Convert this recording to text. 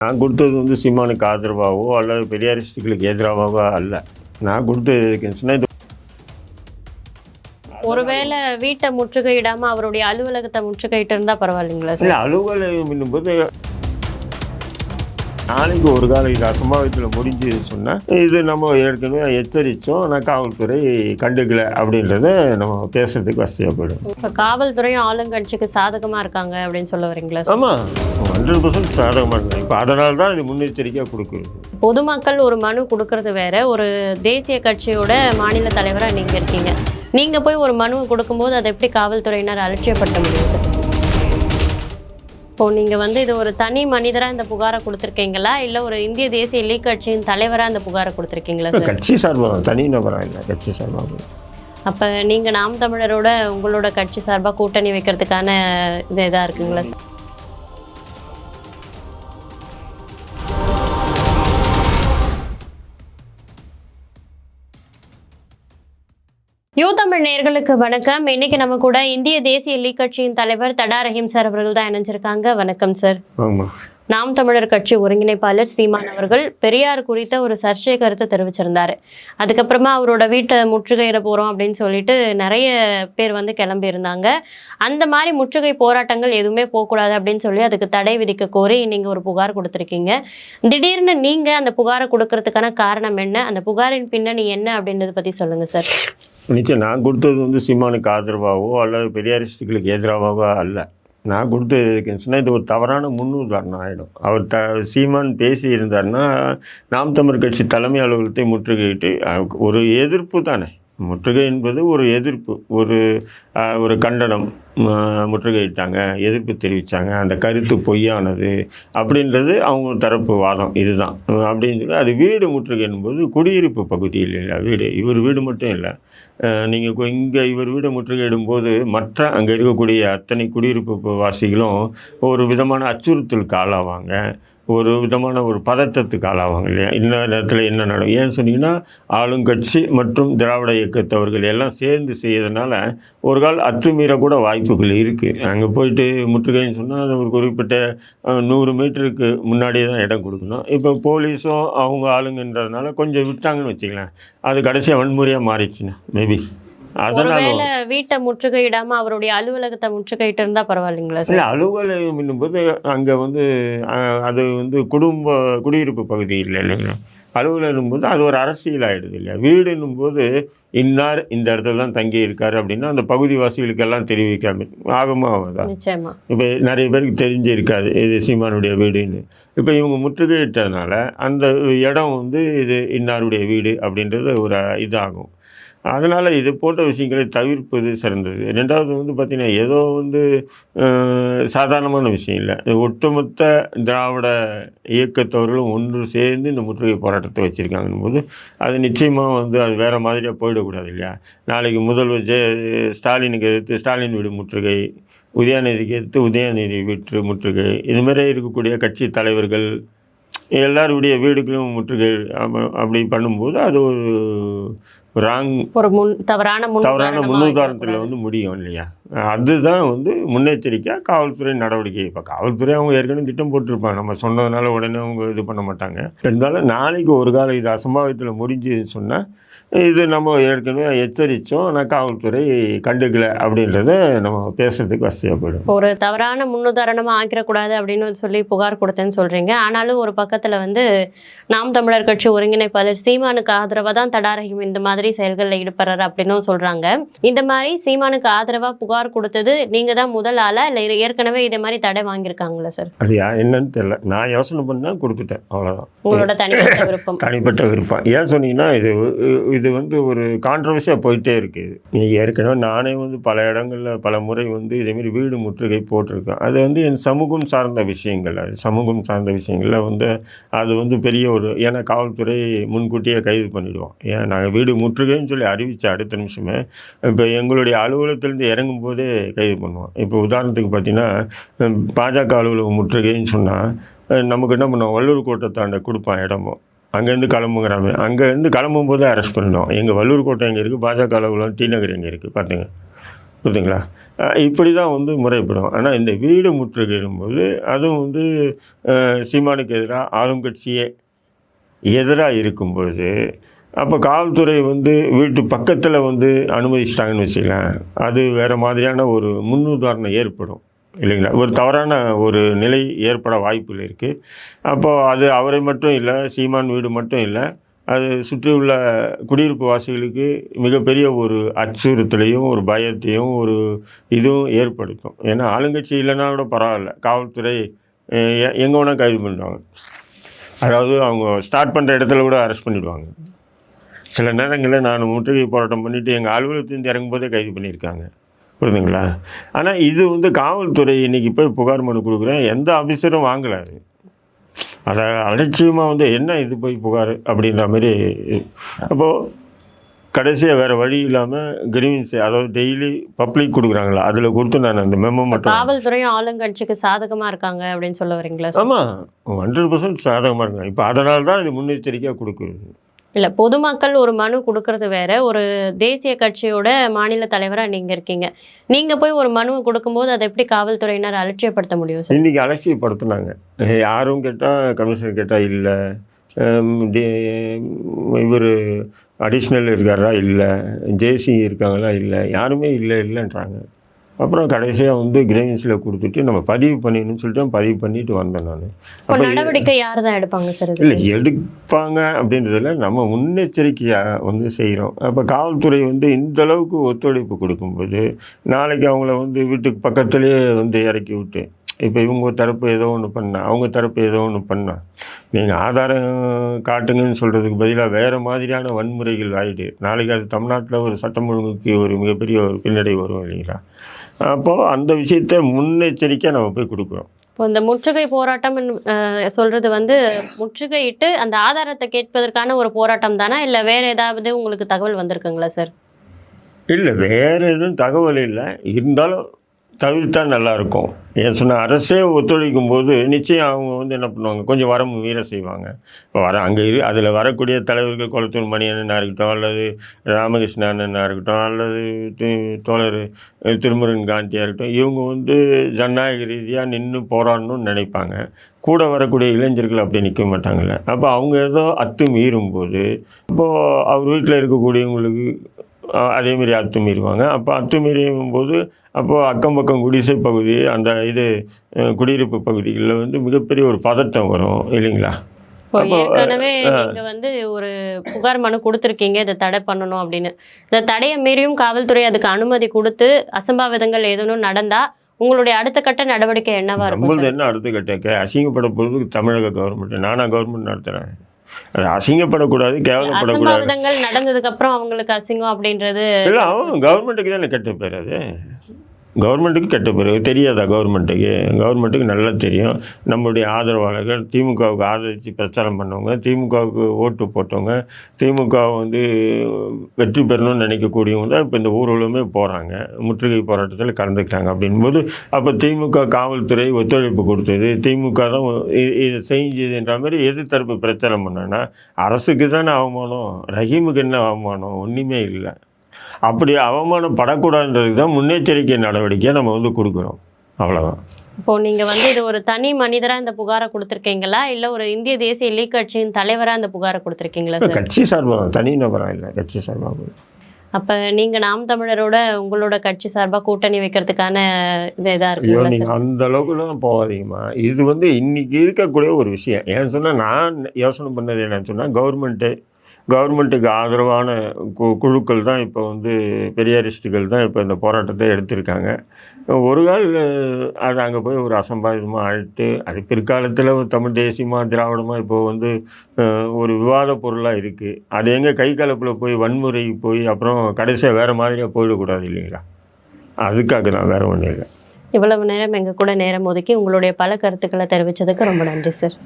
நான் கொடுத்தது வந்து சீமானுக்கு ஆதரவாகவோ அல்லது பெரியாரிஸ்டுகளுக்கு எதிராகவோ அல்ல. நான் கொடுத்தது ஒருவேளை வீட்டை முற்றுகையிடாம அவருடைய அலுவலகத்தை முற்றுகையிட்டு இருந்தா பரவாயில்லைங்களா சார்? இல்லை அலுவலகம் என்னும்போது நாளைக்கு ஒரு காலம் இது அசம்பாவிதத்தில் முடிஞ்சு சொன்னால் இது நம்ம ஏற்கனவே எச்சரித்தோம் ஆனால் காவல்துறை கண்டுக்கல அப்படின்றத நம்ம பேசுறதுக்கு வசதியாக போயிடும். இப்ப காவல்துறையும் ஆளுங்கட்சிக்கு சாதகமா இருக்காங்க அப்படின்னு சொல்ல வரீங்களா? ஆமாம் ஹண்ட்ரட் பர்சன்ட் சாதகமாக இருந்தேன் இப்போ அதனால தான் இது முன்னெச்சரிக்கையாக கொடுக்குறது பொதுமக்கள் ஒரு மனு கொடுக்கறது வேற ஒரு தேசிய கட்சியோட மாநில தலைவரா நீங்க இருக்கீங்க. நீங்க போய் ஒரு மனுவை கொடுக்கும்போது அதை எப்படி காவல்துறையினர் அலட்சியப்படுத்த முடியும்? இப்போ நீங்க வந்து இது ஒரு தனி மனிதரா இந்த புகாரை கொடுத்துருக்கீங்களா? இல்ல ஒரு இந்திய தேசிய லீக் கட்சியின் தலைவரா இந்த புகாரை கொடுத்துருக்கீங்களா சார் கட்சி சார்பாக தனி நபராக இல்லை கட்சி சார்பாக அப்ப நீங்க நாம் தமிழரோட உங்களோட கட்சி சார்பா கூட்டணி வைக்கிறதுக்கான இது இதா இருக்குங்களா சார் தமிழ் நேயர்களுக்கு வணக்கம். இன்னைக்கு நம்ம கூட இந்திய தேசிய லீக் கட்சியின் தலைவர் தடா ரஹீம் சார் அவர்கள் தான் இணைஞ்சிருக்காங்க. வணக்கம் சார். நாம் தமிழர் கட்சி ஒருங்கிணைப்பாளர் சீமான் அவர்கள் பெரியார் குறித்த ஒரு சர்ச்சை கருத்தை தெரிவிச்சிருந்தாரு. அதுக்கப்புறமா அவரோட வீட்டை முற்றுகையிட போறோம் அப்படின்னு சொல்லிட்டு நிறைய பேர் வந்து கிளம்பி இருந்தாங்க. அந்த மாதிரி முற்றுகை போராட்டங்கள் எதுவுமே போகக்கூடாது அப்படின்னு சொல்லி அதுக்கு தடை விதிக்க கோரி நீங்க ஒரு புகார் கொடுத்துருக்கீங்க. திடீர்னு நீங்க அந்த புகாரை கொடுக்கறதுக்கான காரணம் என்ன? அந்த புகாரின் பின்னணி என்ன அப்படின்றத பத்தி சொல்லுங்க சார். நிச்சயம் நான் கொடுத்தது வந்து சீமானுக்கு ஆதரவாகவோ அல்லது பெரியாரிஸ்டுகளுக்கு எதிராகவோ அல்ல. நான் கொடுத்தது எதுக்குன்னு சொன்னால் இது ஒரு தவறான முன்னுதாரணம் ஆகிடும் அவர் த சீமான் பேசி இருந்தாருன்னா நாம் தமிழ் கட்சி தலைமை அலுவலகத்தை முற்றுகையிட்டு ஒரு எதிர்ப்பு தானே. முற்றுகை என்பது ஒரு எதிர்ப்பு ஒரு ஒரு கண்டனம் முற்றுகையிட்டாங்க எதிர்ப்பு தெரிவித்தாங்க அந்த கருத்து பொய்யானது அப்படின்றது அவங்க தரப்பு வாதம் இதுதான். அப்படின்னு சொல்லி அது வீடு முற்றுகை என்பது குடியிருப்பு பகுதியில் இல்லை வீடு இவர் வீடு மட்டும் இல்லை. நீங்கள் இங்கே இவர் வீடு முற்றுகையிடும் போது மற்ற அங்கே இருக்கக்கூடிய அத்தனை குடியிருப்பு வாசிகளும் ஒரு விதமான அச்சுறுத்தலுக்கு ஆளாவாங்க ஒரு விதமான ஒரு பதட்டத்துக்கு ஆளாவாங்க இல்லையா? இந்த நேரத்தில் என்ன நடக்கும்? ஏன்னு சொன்னீங்கன்னா ஆளுங்கட்சி மற்றும் திராவிட இயக்கத்தவர்கள் எல்லாம் சேர்ந்து செய்யறதுனால ஒரு கால் அத்துமீற கூட வாய்ப்புகள் இருக்குது அங்கே போயிட்டு முற்றுகைன்னு சொன்னால் அது ஒரு குறிப்பிட்ட நூறு மீட்டருக்கு முன்னாடியே தான் இடம் கொடுக்கணும். இப்போ போலீஸும் அவங்க ஆளுங்கன்றதுனால கொஞ்சம் விட்டாங்கன்னு வச்சுக்கலாம் அது கடைசியாக வன்முறையாக மாறிடுச்சுண்ணே மேபி. ஒருவேளை வீட்டை முற்றுகையிடாம அவருடைய அலுவலகத்தை முற்றுகையிட்டு இருந்தா பரவாயில்லைங்களா இல்லை அலுவலகம் என்னும்போது அங்கே வந்து அது வந்து குடும்ப குடியிருப்பு பகுதி இல்லை இல்லைங்களா? அலுவலகம் போது அது ஒரு அரசியல் ஆகிடுது இல்லையா? வீடுன்னும் போது இன்னார் இந்த இடத்துல தான் தங்கி இருக்காரு அப்படின்னா அந்த பகுதி வாசிகளுக்கெல்லாம் தெரிவிக்காம ஆகுமா நிச்சயமா. இப்போ நிறைய பேருக்கு தெரிஞ்சிருக்காது இது சீமானுடைய வீடுன்னு. இப்போ இவங்க முற்றுகையிட்டதுனால அந்த இடம் வந்து இது இன்னாருடைய வீடு அப்படின்றது ஒரு இதாகும். அதனால் இது போன்ற விஷயங்களை தவிர்ப்பது சிறந்தது. ரெண்டாவது வந்து பார்த்திங்கன்னா ஏதோ வந்து சாதாரணமான விஷயம் இல்லை. இது ஒட்டுமொத்த திராவிட இயக்கத்தவர்களும் ஒன்று சேர்ந்து இந்த முற்றுகை போராட்டத்தை வச்சுருக்காங்கன்னும் போது அது நிச்சயமாக வந்து அது வேறு மாதிரியாக போயிடக்கூடாது இல்லையா? நாளைக்கு முதல்வர் ஜெ ஸ்டாலினுக்கு எதிர்த்து ஸ்டாலின் வீடு முற்றுகை உதயாநிதிக்கு எடுத்து உதயாநிதி விற்று முற்றுகை இதுமாதிரி இருக்கக்கூடிய கட்சி தலைவர்கள் எல்லாருடைய வீடுகளும் முற்றுகை அப்ப- அப்படி பண்ணும்போது அது ஒரு ராங் ஒரு முன் தவறான தவறான முன்னுதாரணத்தில் வந்து முடியும் இல்லையா? அதுதான் வந்து முன்னெச்சரிக்கையாக காவல்துறை நடவடிக்கை. இப்போ காவல்துறை அவங்க ஏற்கனவே திட்டம் போட்டிருப்பாங்க. நம்ம சொன்னதுனால உடனே அவங்க இது பண்ண மாட்டாங்க. இருந்தாலும் நாளைக்கு ஒரு காலம் இது அசம்பாவிதத்தில் முடிஞ்சுன்னு சொன்னால் இது நம்ம ஏற்கனவே எச்சரித்தோம் ஆனால் காவல்துறை கண்டுக்கல அப்படின்றத நம்ம பேசுறதுக்கு வசதியாக போயிடும் ஒரு தவறான முன்னுதாரணமா ஆக்கிடக்கூடாது அப்படின்னு சொல்லி புகார் கொடுத்தேன்னு சொல்றீங்க. ஆனாலும் ஒரு பக்கத்துல வந்து நாம் தமிழர் கட்சி ஒருங்கிணைப்பாளர் சீமானுக்கு ஆதரவா தான் தடாரகம் இந்த மாதிரி செயல்களில் ஈடுபடுறாரு அப்படின்னும் சொல்றாங்க. இந்த மாதிரி சீமானுக்கு ஆதரவா புகார் கொடுத்தது நீங்க தான் முதல் ஆளா? இல்ல ஏற்கனவே இதே மாதிரி தடை வாங்கியிருக்காங்களா சார்? அது என்னன்னு தெரியல. நான் யோசனை பண்ணால் கொடுத்துட்டேன். அவ்வளோதான் உங்களோட தனிப்பட்ட விருப்பம். தனிப்பட்ட விருப்பம். ஏன் சொன்னீங்கன்னா இது இது வந்து ஒரு கான்ட்ரவர்சியாக போயிட்டே இருக்குது நீ ஏற்கனவே நானே வந்து பல இடங்களில் பல முறை வந்து இதேமாரி வீடு முற்றுகை போட்டிருக்கேன். அது வந்து என் சமூகம் சார்ந்த விஷயங்கள். அது சமூகம் சார்ந்த விஷயங்களில் வந்து அது வந்து பெரிய ஒரு ஏன்னா காவல்துறை முன்கூட்டியே கைது பண்ணிவிடுவோம் ஏன் நாங்கள் வீடு முற்றுகைன்னு சொல்லி அறிவித்த அடுத்த நிமிஷமே இப்போ எங்களுடைய அலுவலகத்திலேருந்து இறங்கும் போதே கைது பண்ணுவோம் இப்போ உதாரணத்துக்கு பார்த்தீங்கன்னா பாஜக அலுவலகம் முற்றுகைன்னு சொன்னால் நமக்கு என்ன பண்ணுவோம் வள்ளூர் கோட்டை தாண்ட கொடுப்பான் இடமும். அங்கேருந்து கிளம்புங்கிறாங்க. அங்கேருந்து கிளம்பும்போதே அரெஸ்ட் பண்ணோம் எங்கள் வள்ளூர் கோட்டை எங்கே இருக்குது பாஜக அலுவலகம் டி நகர் எங்கே இருக்குது பார்த்துங்க புரியுதுங்களா? இப்படி தான் வந்து முறைப்படும். ஆனால் இந்த வீடு முற்றுகையிடும்போது அதுவும் வந்து சீமானுக்கு எதிராக ஆளுங்கட்சியே எதிராக இருக்கும் பொழுது அப்போ காவல்துறை வந்து வீட்டு பக்கத்தில் வந்து அனுமதிச்சிட்டாங்கன்னு வச்சுக்கலாம் அது வேறு மாதிரியான ஒரு முன்னுதாரணம் ஏற்படும். இல்லைங்களா? ஒரு தவறான ஒரு நிலை ஏற்பட வாய்ப்புகள் இருக்குது அப்போது அது அவரை மட்டும் இல்லை சீமான் வீடு மட்டும் இல்லை அது சுற்றியுள்ள குடியிருப்பு வாசிகளுக்கு மிகப்பெரிய ஒரு அச்சுறுத்தலையும் ஒரு பயத்தையும் ஒரு இதுவும் ஏற்படுத்தும். ஏன்னா ஆளுங்கட்சி இல்லைன்னா கூட பரவாயில்ல. காவல்துறை எங்கே வேணால் கைது பண்ணிடுவாங்க. அதாவது அவங்க ஸ்டார்ட் பண்ணுற இடத்துல கூட அரெஸ்ட் பண்ணிடுவாங்க. சில நேரங்களில் நான் முற்றுகை போராட்டம் பண்ணிவிட்டு எங்கள் அலுவலகத்துலேருந்து இறங்கும்போதே கைது பண்ணியிருக்காங்க. புரியுதுங்களா? ஆனால் இது வந்து காவல்துறை இன்றைக்கி போய் புகார் மனு கொடுக்குறேன். எந்த ஆஃபீஸரும் வாங்கலை அது. அலட்சியமாக வந்து என்ன இது போய் புகார் அப்படின்ற மாதிரி அப்போது கடைசியாக வேறு வழி இல்லாமல் கிரீவன்ஸ் அதாவது டெய்லி பப்ளிக் கொடுக்குறாங்களா? அதில் கொடுத்து நான் அந்த மெமோ மட்டும் காவல்துறையும் ஆளுங்கட்சிக்கு சாதகமா இருக்காங்க அப்படின்னு சொல்ல வரீங்களா? ஆமாம் ஹண்ட்ரட் பர்சன்ட் சாதகமாக இருக்காங்க. இப்போ அதனால தான் இது முன்னெச்சரிக்கையாக கொடுக்குறது இல்லை பொதுமக்கள் ஒரு மனு கொடுக்கறது வேற. ஒரு தேசிய கட்சியோட மாநில தலைவராக நீங்கள் இருக்கீங்க. நீங்கள் போய் ஒரு மனுவை கொடுக்கும்போது அதை எப்படி காவல்துறையினர் அலட்சியப்படுத்த முடியும் சார்? இன்றைக்கி அலட்சியப்படுத்தினாங்க. யாரும் கேட்டால் கமிஷனர் கேட்டால் இல்லை. இவர் அடிஷ்னல் இருக்காரா இல்லை? ஜேசி இருக்காங்களா இல்லை? யாருமே இல்லை இல்லைன்றாங்க. அப்புறம் கடைசியாக வந்து கிரேவின்ஸில் கொடுத்துட்டு நம்ம பதிவு பண்ணிடணும்னு சொல்லிட்டு பதிவு பண்ணிட்டு வந்தேன் நான். இப்போ நடவடிக்கை யார் தான் எடுப்பாங்க சார் இல்லை எடுப்பாங்க அப்படின்றதுல நம்ம முன்னெச்சரிக்கையாக வந்து செய்கிறோம் அப்போ காவல்துறை வந்து இந்த அளவுக்கு ஒத்துழைப்பு கொடுக்கும்போது நாளைக்கு அவங்கள வந்து வீட்டுக்கு பக்கத்துலேயே வந்து இறக்கி விட்டு இப்போ இவங்க தரப்பு ஏதோ ஒன்று பண்ணா அவங்க தரப்பு ஏதோ ஒன்று பண்ணா நீங்கள் ஆதாரம் காட்டுங்கன்னு சொல்கிறதுக்கு பதிலாக வேறு மாதிரியான வன்முறைகள் ஆகிட்டு நாளைக்கு அது தமிழ்நாட்டில் ஒரு சட்டம் ஒழுங்குக்கு ஒரு மிகப்பெரிய ஒரு பின்னடைவு வரும் இல்லைங்களா? அப்போது அந்த விஷயத்தை முன்னெச்சரிக்கையாக நம்ம போய் கொடுக்குறோம் இப்போ இந்த முற்றுகை போராட்டம் சொல்றது வந்து முற்றுகையிட்டு அந்த ஆதாரத்தை கேட்பதற்கான ஒரு போராட்டம் தானா? இல்ல வேற ஏதாவது உங்களுக்கு தகவல் வந்திருக்குங்களா சார்? இல்லை வேறு எதுவும் தகவல் இல்லை. இருந்தாலும் தவிர்த்தா நல்லாயிருக்கும். ஏன் சொன்னால் அரசே ஒத்துழைக்கும் போது நிச்சயம் அவங்க வந்து என்ன பண்ணுவாங்க? கொஞ்சம் வரம் மீற செய்வாங்க. இப்போ வர அங்கே இரு அதில் வரக்கூடிய தலைவர்கள் குளத்தூர் மணி அண்ணனாக இருக்கட்டும் அல்லது ராமகிருஷ்ண அண்ணனாக இருக்கட்டும் அல்லது தோழர் திருமுருகன் காந்தியாக இருக்கட்டும் இவங்க வந்து ஜனநாயக ரீதியாக நின்று போராடணும்னு நினைப்பாங்க. கூட வரக்கூடிய இளைஞர்கள் அப்படி நிற்க மாட்டாங்கல்ல. அப்போ அவங்க ஏதோ அத்து மீறும்போது இப்போது அவர் வீட்டில் இருக்கக்கூடியவங்களுக்கு அஹ் அதே மாதிரி அத்துமீறுவாங்க. அப்போ அத்துமீறும் போது அப்போது அக்கம் பக்கம் குடிசை பகுதி அந்த இது குடியிருப்பு பகுதிகளில் வந்து மிகப்பெரிய ஒரு பதட்டம் வரும் இல்லைங்களா? ஏற்கனவே நீங்க வந்து ஒரு புகார் மனு கொடுத்துருக்கீங்க இதை தடை பண்ணணும் அப்படின்னு. இந்த தடையை மீறியும் காவல்துறை அதுக்கு அனுமதி கொடுத்து அசம்பாவிதங்கள் ஏதேனும் நடந்தா உங்களுடைய அடுத்த கட்ட நடவடிக்கை என்னவா இருக்கும்? என்ன அடுத்த கட்டக்க அசிங்கப்பட பொழுது தமிழக கவர்மெண்ட் நானா கவர்மெண்ட் நடத்துகிறேன் அசிங்கப்படக்கூடாது கேவலப்படக்கூடாது. நடந்ததுக்கு அப்புறம் அவங்களுக்கு அசிங்கம் அப்படின்றது இல்லை கவர்மெண்ட்டுக்கு தானே கெட்ட பேர் அது. கவர்மெண்ட்டுக்கு கெட்ட பிறகு தெரியாதா கவர்மெண்ட்டுக்கு? கவர்மெண்ட்டுக்கு நல்லா தெரியும். நம்மளுடைய ஆதரவாளர்கள் திமுகவுக்கு ஆதரித்து பிரச்சாரம் பண்ணவங்க திமுகவுக்கு ஓட்டு போட்டவங்க திமுக வந்து வெற்றி பெறணும்னு நினைக்கக்கூடியவங்க தான் இப்போ இந்த ஊர்வலமே போகிறாங்க முற்றுகை போராட்டத்தில் கலந்துக்கிறாங்க அப்படின்போது அப்போ திமுக காவல்துறை ஒத்துழைப்பு கொடுத்தது. திமுக தான் இதை செஞ்சதுன்ற மாதிரி எதிர்த்தரப்பு பிரச்சாரம் பண்ணேன்னா அரசுக்கு தானே அவமானம் ரஹீமுக்கு என்ன அவமானம்? ஒன்றுமே இல்லை. அப்படி அவமானப்படக்கூடாதுன்றதுக்கு தான் முன்னெச்சரிக்கை நடவடிக்கையை நம்ம வந்து கொடுக்குறோம் அவ்வளோதான் இப்போ நீங்க வந்து இது ஒரு தனி மனிதரா இந்த புகாரை கொடுத்துருக்கீங்களா? இல்ல ஒரு இந்திய தேசிய லீக் கட்சியின் தலைவரா இந்த புகாரை கொடுத்துருக்கீங்களா கட்சி சார்பாக தனி நபராக இல்லை கட்சி சார்பாக அப்ப நீங்க நாம் தமிழரோட உங்களோட கட்சி சார்பா கூட்டணி வைக்கிறதுக்கான இது இதா சார் நீங்கள் அந்த அளவுக்குலாம் போகாதீங்கம்மா. இது வந்து இன்னைக்கு இருக்கக்கூடிய ஒரு விஷயம். ஏன்னு சொன்னால் நான் யோசனை பண்ணது என்னன்னு சொன்னால் கவர்மெண்ட்டு கவர்மெண்ட்டுக்கு ஆதரவான கு குழுக்கள் தான் இப்போ வந்து பெரியாரிஸ்டுகள் தான் இப்போ இந்த போராட்டத்தை எடுத்திருக்காங்க. ஒரு கால் அது அங்கே போய் ஒரு அசம்பாவிதமாக ஆயிட்டு அது பிற்காலத்தில் தமிழ் தேசியமாக திராவிடமாக இப்போ வந்து ஒரு விவாத பொருளாக இருக்குது அது எங்கே கை கலப்பில் போய் வன்முறை போய் அப்புறம் கடைசியாக வேறு மாதிரியாக போயிடக்கூடாது இல்லைங்களா? அதுக்காக தான் வேறு ஒன்றும் இல்லை. இவ்வளவு நேரம் எங்கள் கூட நேரம் ஒதுக்கி உங்களுடைய பல கருத்துக்களை தெரிவித்ததுக்கு ரொம்ப நன்றி சார்.